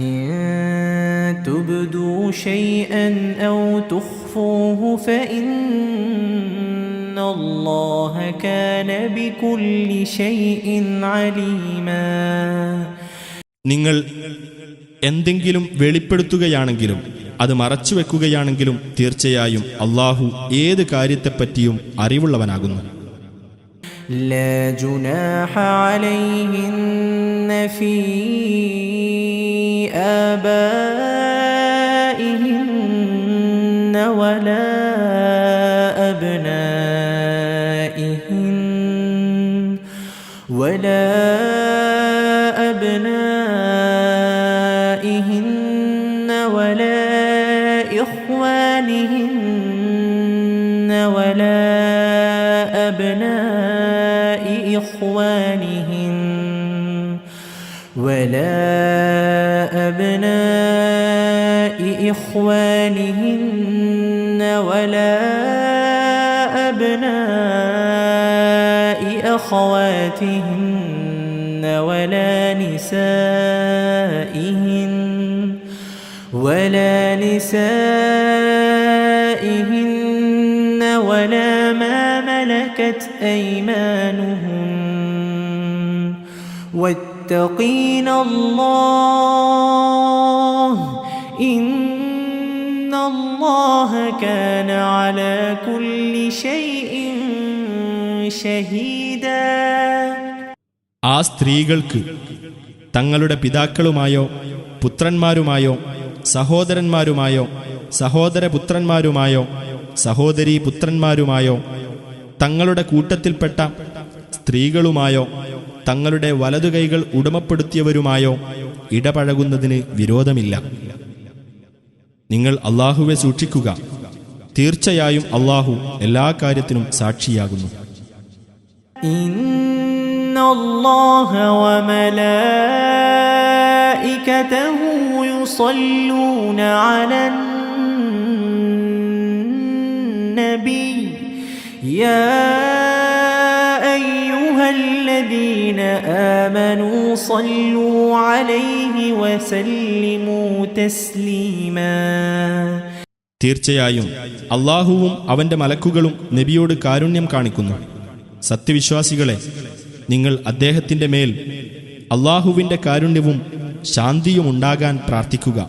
إن تبدوا شيئا أو تخفوه فإن الله كان بكل شيء عليما നിങ്ങൾ എന്തെങ്കിലും വെളിപ്പെടുത്തുകയാണെങ്കിലും അത് മറച്ചുവെക്കുകയാണെങ്കിലും തീർച്ചയായും അള്ളാഹു ഏത് കാര്യത്തെപ്പറ്റിയും അറിവുള്ളവനാകുന്നു لا جناح عليهن في أبنائهن ولا أبنائهن ولا إخوانهن ولا أبناء إخوانهن ولا أبناء إخوانهن ولا أبناء أخواتهن ولا نسائهن ولا نسائهن ولا ما ملكت أيمانهن واتقين الله الله كان على كل شيء شهيدا ആ സ്ത്രീകൾക്ക് തങ്ങളുടെ പിതാക്കളുമായോ പുത്രന്മാരുമായോ സഹോദരന്മാരുമായോ സഹോദരപുത്രന്മാരുമായോ സഹോദരീ പുത്രന്മാരുമായോ തങ്ങളുടെ കൂട്ടത്തിൽപ്പെട്ട സ്ത്രീകളുമായോ തങ്ങളുടെ വലതുകൈകൾ ഉടമപ്പെടുത്തിയവരുമായോ ഇടപഴകുന്നതിന് വിരോധമില്ല നിങ്ങൾ അള്ളാഹുവെ സൂക്ഷിക്കുക. തീർച്ചയായും അള്ളാഹു എല്ലാ കാര്യത്തിനും സാക്ഷിയാകുന്നു. നബി. യാ الذين آمنوا صلوا عليه وسلموا تسليما തീർച്ചയായും അള്ളാഹുവും അവന്റെ മലക്കുകളും നബിയോട് കാരുണ്യം കാണിക്കുന്നു സത്യവിശ്വാസികളെ നിങ്ങൾ അദ്ദേഹത്തിന്റെ മേൽ അള്ളാഹുവിന്റെ കാരുണ്യവും ശാന്തിയും ഉണ്ടാകാൻ പ്രാർത്ഥിക്കുക